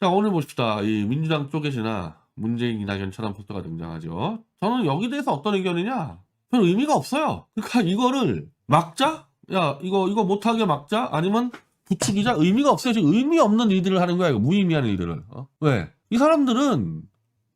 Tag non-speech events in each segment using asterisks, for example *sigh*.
자, 오늘 보십시다. 이 민주당 쪼개시나 문재인 이낙연처럼 포스터가 등장하죠. 저는 여기 대해서 어떤 의견이냐? 별 의미가 없어요. 그러니까 이거를 막자? 야, 이거, 이거 못하게 막자? 아니면 부추기자? 의미가 없어요. 지금 의미 없는 일들을 하는 거야. 이거 무의미한 일들을. 어? 왜? 이 사람들은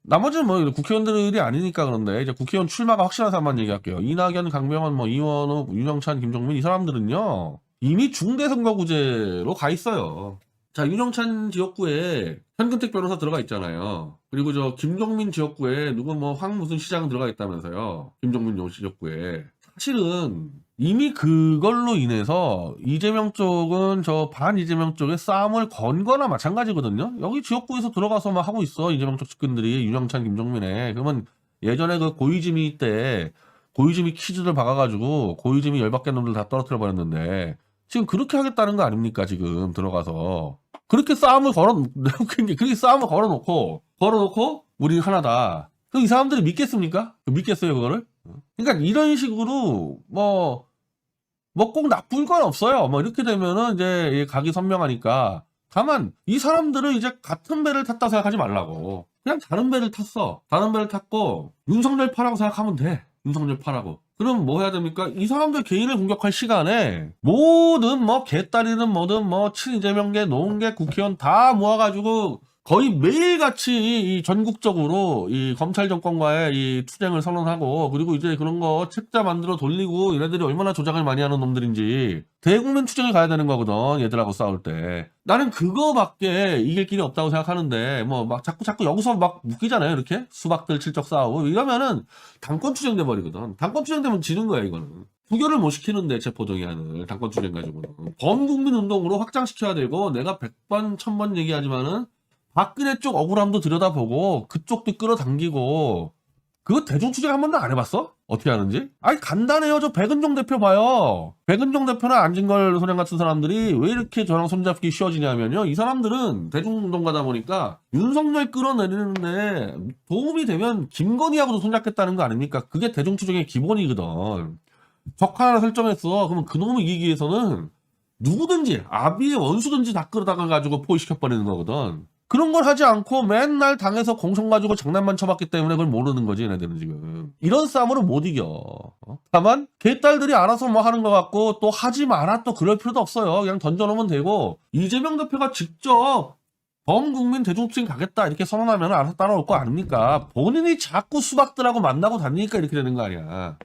나머지는 뭐 국회의원들이 아니니까 그런데 이제 국회의원 출마가 확실한 사람만 얘기할게요. 이낙연, 강병원, 뭐 이원호, 윤영찬, 김종민 이 사람들은요 이미 중대선거구제로 가 있어요. 자 윤영찬 지역구에 현근택 변호사 들어가 있잖아요. 그리고 저 김종민 지역구에 누구 뭐 황 무슨 시장 들어가 있다면서요. 김종민 요 지역구에 사실은 이미 그걸로 인해서 이재명 쪽은 저 반 이재명 쪽에 싸움을 건 거나 마찬가지거든요. 여기 지역구에서 들어가서 막 하고 있어. 이재명 쪽 측근들이 윤영찬, 김종민에. 그러면 예전에 그 고이즈미 때 고이즈미 퀴즈를 박아가지고 고이즈미 열받게 놈들 다 떨어뜨려 버렸는데 지금 그렇게 하겠다는 거 아닙니까? 지금 들어가서 그렇게 싸움을 걸어 *laughs* 그렇게 싸움을 걸어놓고 걸어놓고 우리 하나다. 그럼 이 사람들이 믿겠습니까? 믿겠어요 그거를? 그러니까 이런 식으로 뭐 뭐 꼭 나쁜 건 없어요. 뭐 이렇게 되면은 이제 이 각이 선명하니까 다만 이 사람들은 이제 같은 배를 탔다 생각하지 말라고 그냥 다른 배를 탔어. 다른 배를 탔고 윤석열 파라고 생각하면 돼. 윤석열 파라고. 그럼 뭐 해야 됩니까? 이 사람들 개인을 공격할 시간에 모든 뭐 개딸이든 뭐든 뭐 친이재명계 노은계 국회의원 다 모아가지고 거의 매일같이 이 전국적으로 이 검찰 정권과의 이 투쟁을 선언하고 그리고 이제 그런 거 책자 만들어 돌리고 얘네들이 얼마나 조작을 많이 하는 놈들인지 대국민 투쟁을 가야 되는 거거든 얘들하고 싸울 때. 나는 그거밖에 이길 길이 없다고 생각하는데 뭐 막 자꾸 자꾸 여기서 막 묶이잖아요 이렇게? 수박들 칠적 싸우고. 이러면은 당권 투쟁돼 버리거든. 당권 투쟁되면 지는 거야 이거는. 부결을 못 시키는데 체포동의안을 당권 투쟁 가지고는. 범국민 운동으로 확장시켜야 되고 내가 100번 1000번 얘기하지만은 박근혜 쪽 억울함도 들여다보고 그쪽도 끌어당기고 그거 대중투쟁 한 번도 안 해봤어? 어떻게 하는지? 아니 간단해요 저 백은종 대표 봐요 백은종 대표나 안진걸 소장 같은 사람들이 왜 이렇게 저랑 손잡기 쉬워지냐면요 이 사람들은 대중운동 가다 보니까 윤석열 끌어내리는데 도움이 되면 김건희하고도 손잡겠다는 거 아닙니까? 그게 대중투쟁의 기본이거든 적 하나 설정했어 그러면 그놈을 이기기 위해서는 누구든지 아비의 원수든지 다 끌어다가 가지고 포위시켜버리는 거거든 그런 걸 하지 않고 맨날 당에서 공성 가지고 장난만 쳐봤기 때문에 그걸 모르는 거지 얘네들은 지금. 이런 싸움으로 못 이겨. 어? 다만 개딸들이 알아서 뭐 하는 것 같고 또 하지 마라 또 그럴 필요도 없어요. 그냥 던져놓으면 되고 이재명 대표가 직접 범국민 대중투쟁 가겠다 이렇게 선언하면 알아서 따라올 거 아닙니까? 본인이 자꾸 수박들하고 만나고 다니니까 이렇게 되는 거 아니야